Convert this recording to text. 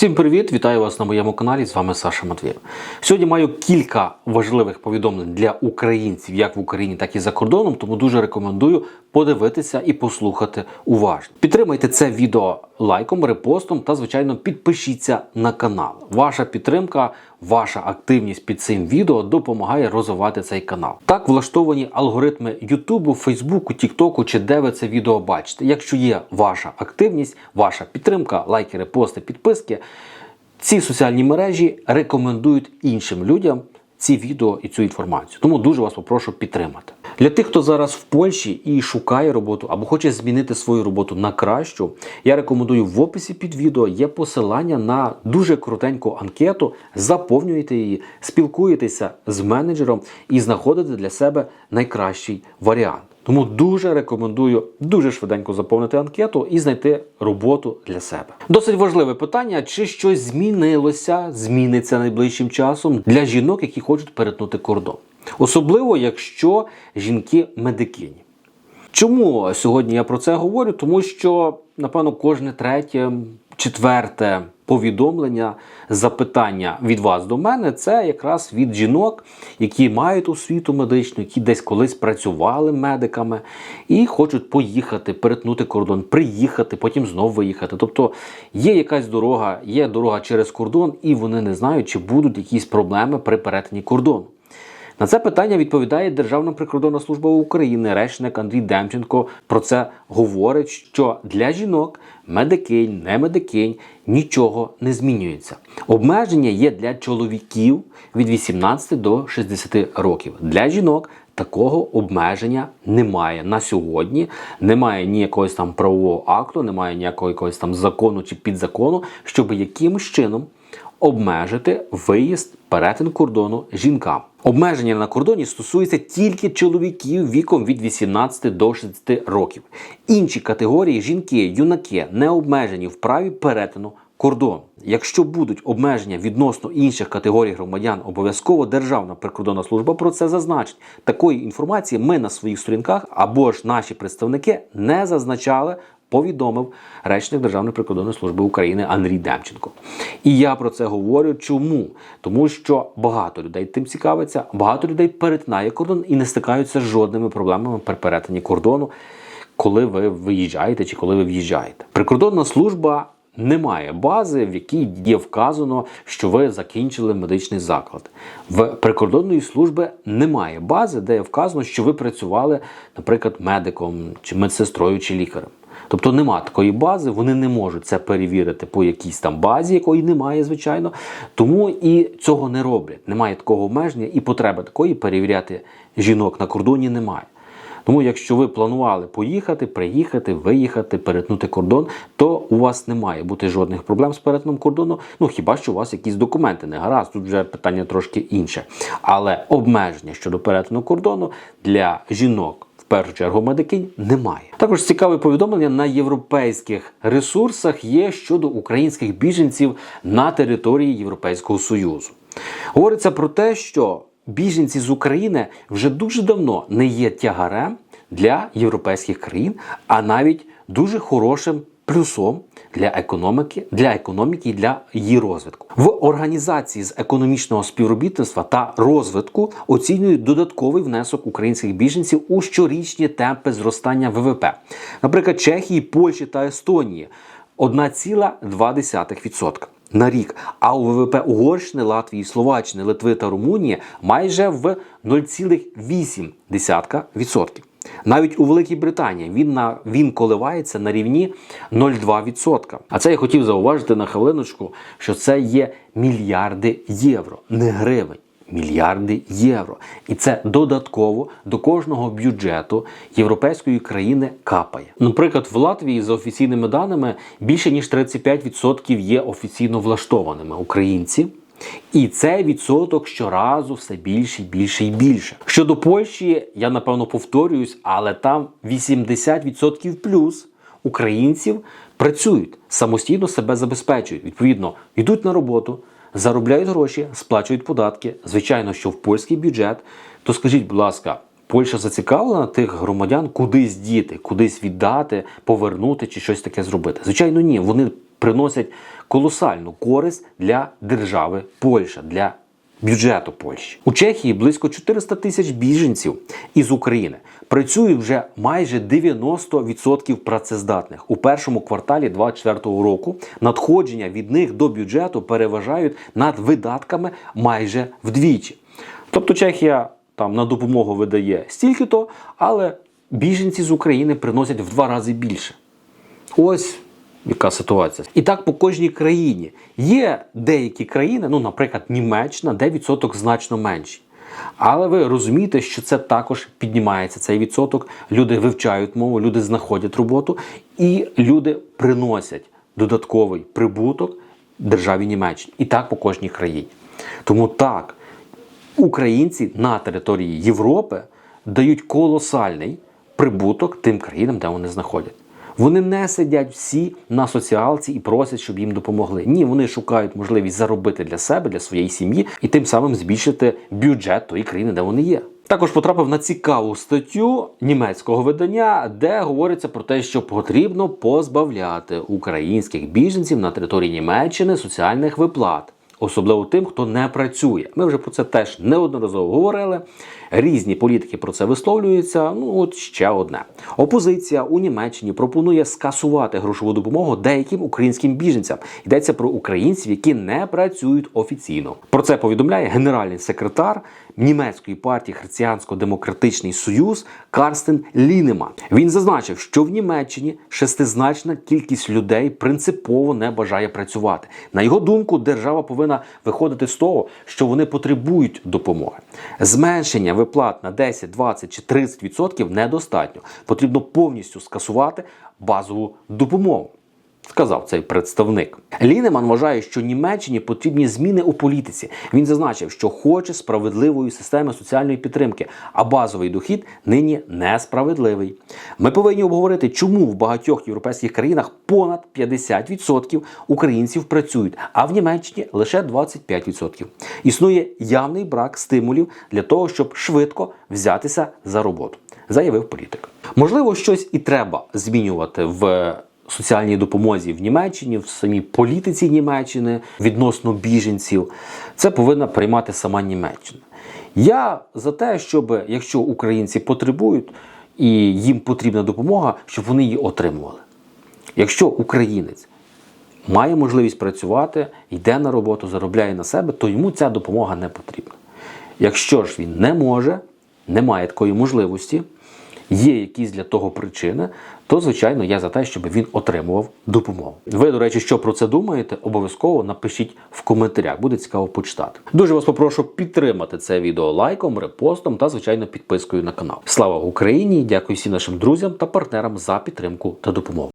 Всім привіт! Вітаю вас на моєму каналі. З вами Саша Матвієв. Сьогодні маю кілька важливих повідомлень для українців, як в Україні, так і за кордоном. Тому дуже рекомендую подивитися і послухати уважно. Підтримайте це відео лайком, репостом та, звичайно, підпишіться на канал. Ваша підтримка, ваша активність під цим відео допомагає розвивати цей канал. Так влаштовані алгоритми Ютубу, Фейсбуку, Тіктоку чи де ви це відео бачите. Якщо є ваша активність, ваша підтримка, лайки, репости, підписки. Ці соціальні мережі рекомендують іншим людям ці відео і цю інформацію. Тому дуже вас попрошу підтримати. Для тих, хто зараз в Польщі і шукає роботу або хоче змінити свою роботу на кращу, я рекомендую в описі під відео є посилання на дуже крутеньку анкету. Заповнюєте її, спілкуєтеся з менеджером і знаходите для себе найкращий варіант. Тому дуже рекомендую дуже швиденько заповнити анкету і знайти роботу для себе. Досить важливе питання: чи щось змінилося, зміниться найближчим часом для жінок, які хочуть перетнути кордон, особливо якщо жінки медикині. Чому сьогодні я про це говорю? Тому що, напевно, кожне третє, четверте повідомлення, запитання від вас до мене це якраз від жінок, які мають освіту медичну, які десь колись працювали медиками і хочуть поїхати, перетнути кордон, приїхати, потім знову виїхати. Тобто є якась дорога, є дорога через кордон, і вони не знають, чи будуть якісь проблеми при перетині кордону. На це питання відповідає Державна прикордонна служба України. Речник Андрій Демченко про це говорить, що для жінок, медикинь, не медикинь нічого не змінюється. Обмеження є для чоловіків від 18 до 60 років. Для жінок такого обмеження немає на сьогодні. Немає ні якогось там правового акту, немає ніякого якогось там закону чи підзакону, щоб якимось чином обмежити виїзд перетин кордону жінкам. Обмеження на кордоні стосується тільки чоловіків віком від 18 до 60 років. Інші категорії жінки, юнаки не обмежені в праві перетину кордону. Якщо будуть обмеження відносно інших категорій громадян, обов'язково Державна прикордонна служба про це зазначить. Такої інформації ми на своїх сторінках або ж наші представники не зазначали повідомив речник Державної прикордонної служби України Андрій Демченко. І я про це говорю. Чому? Тому що багато людей тим цікавиться, багато людей перетинає кордон і не стикаються з жодними проблемами при перетині кордону, коли ви виїжджаєте чи коли ви в'їжджаєте. Прикордонна служба. Немає бази, в якій є вказано, що ви закінчили медичний заклад. В прикордонної служби немає бази, де є вказано, що ви працювали, наприклад, медиком чи медсестрою чи лікарем. Тобто нема такої бази, вони не можуть це перевірити по якійсь там базі, якої немає, звичайно. Тому і цього не роблять. Немає такого обмеження, і потреби такої перевіряти жінок на кордоні немає. Тому, якщо ви планували поїхати, приїхати, виїхати, перетнути кордон, то у вас не має бути жодних проблем з перетином кордону. Ну хіба що у вас якісь документи не гаразд, тут вже питання трошки інше. Але обмеження щодо перетину кордону для жінок. Першу чергу медикинь немає. Також цікаве повідомлення на європейських ресурсах є щодо українських біженців на території Європейського Союзу. Говориться про те, що біженці з України вже дуже давно не є тягарем для європейських країн, а навіть дуже хорошим плюсом для економіки, для економіки і для її розвитку. В організації з економічного співробітництва та розвитку оцінюють додатковий внесок українських біженців у щорічні темпи зростання ВВП, наприклад, Чехії, Польщі та Естонії 1,2% на рік. А у ВВП Угорщини, Латвії, Словаччини, Литви та Румунії майже в 0,8%. Навіть у Великій Британії він на він коливається на рівні 0,2%. А це я хотів зауважити на хвилиночку, що це є мільярди євро, не гривень. Мільярди євро, і це додатково до кожного бюджету європейської країни капає. Наприклад, в Латвії за офіційними даними більше ніж 35% є офіційно влаштованими українці. І цей відсоток щоразу все більше, більше і більше. Щодо Польщі, я напевно повторююсь, але там 80% плюс українців працюють, самостійно себе забезпечують. Відповідно, йдуть на роботу, заробляють гроші, сплачують податки. Звичайно, що в польський бюджет. То скажіть, будь ласка, Польща зацікавлена тих громадян кудись діти, кудись віддати, повернути чи щось таке зробити? Звичайно, ні. Вони приносять колосальну користь для держави Польща, для бюджету Польщі. У Чехії близько 400 тисяч біженців із України. Працюють вже майже 90% працездатних. У першому кварталі 2024 року надходження від них до бюджету переважають над видатками майже вдвічі. Тобто Чехія там на допомогу видає стільки-то, але біженці з України приносять в два рази більше. Ось яка ситуація. І так по кожній країні. Є деякі країни, ну, наприклад, Німеччина, де відсоток значно менший. Але ви розумієте, що це також піднімається цей відсоток. Люди вивчають мову, люди знаходять роботу, і люди приносять додатковий прибуток державі Німеччині. І так по кожній країні. Тому так, українці на території Європи дають колосальний прибуток тим країнам, де вони знаходять. Вони не сидять всі на соціалці і просять, щоб їм допомогли. Ні, вони шукають можливість заробити для себе, для своєї сім'ї і тим самим збільшити бюджет тої країни, де вони є. Також потрапив на цікаву статтю німецького видання, де говориться про те, що потрібно позбавляти українських біженців на території Німеччини соціальних виплат. Особливо тим, хто не працює. Ми вже про це теж неодноразово говорили. Різні політики про це висловлюються. Ну от ще одне. Опозиція у Німеччині пропонує скасувати грошову допомогу деяким українським біженцям. Йдеться про українців, які не працюють офіційно. Про це повідомляє генеральний секретар німецької партії Християнсько-демократичний союз Карстен Лінеман. Він зазначив, що в Німеччині шестизначна кількість людей принципово не бажає працювати. На його думку, держава повинна виходити з того, що вони потребують допомоги. Зменшення виплат на 10, 20 чи 30% відсотків недостатньо. Потрібно повністю скасувати базову допомогу. Сказав цей представник. Лінеман вважає, що Німеччині потрібні зміни у політиці. Він зазначив, що хоче справедливої системи соціальної підтримки, а базовий дохід нині несправедливий. Ми повинні обговорити, чому в багатьох європейських країнах понад 50% українців працюють, а в Німеччині лише 25%. Існує явний брак стимулів для того, щоб швидко взятися за роботу, заявив політик. Можливо, щось і треба змінювати в соціальній допомозі в Німеччині, в самій політиці Німеччини відносно біженців. Це повинна приймати сама Німеччина. Я за те, щоб якщо українці потребують і їм потрібна допомога, щоб вони її отримували. Якщо українець має можливість працювати, йде на роботу, заробляє на себе, то йому ця допомога не потрібна. Якщо ж він не може, не має такої можливості, є якісь для того причини, то звичайно я за те, щоб він отримував допомогу. Ви, до речі, що про це думаєте? Обов'язково напишіть в коментарях, буде цікаво почитати. Дуже вас попрошу підтримати це відео лайком, репостом та, звичайно, підпискою на канал. Слава Україні! Дякую всім нашим друзям та партнерам за підтримку та допомогу.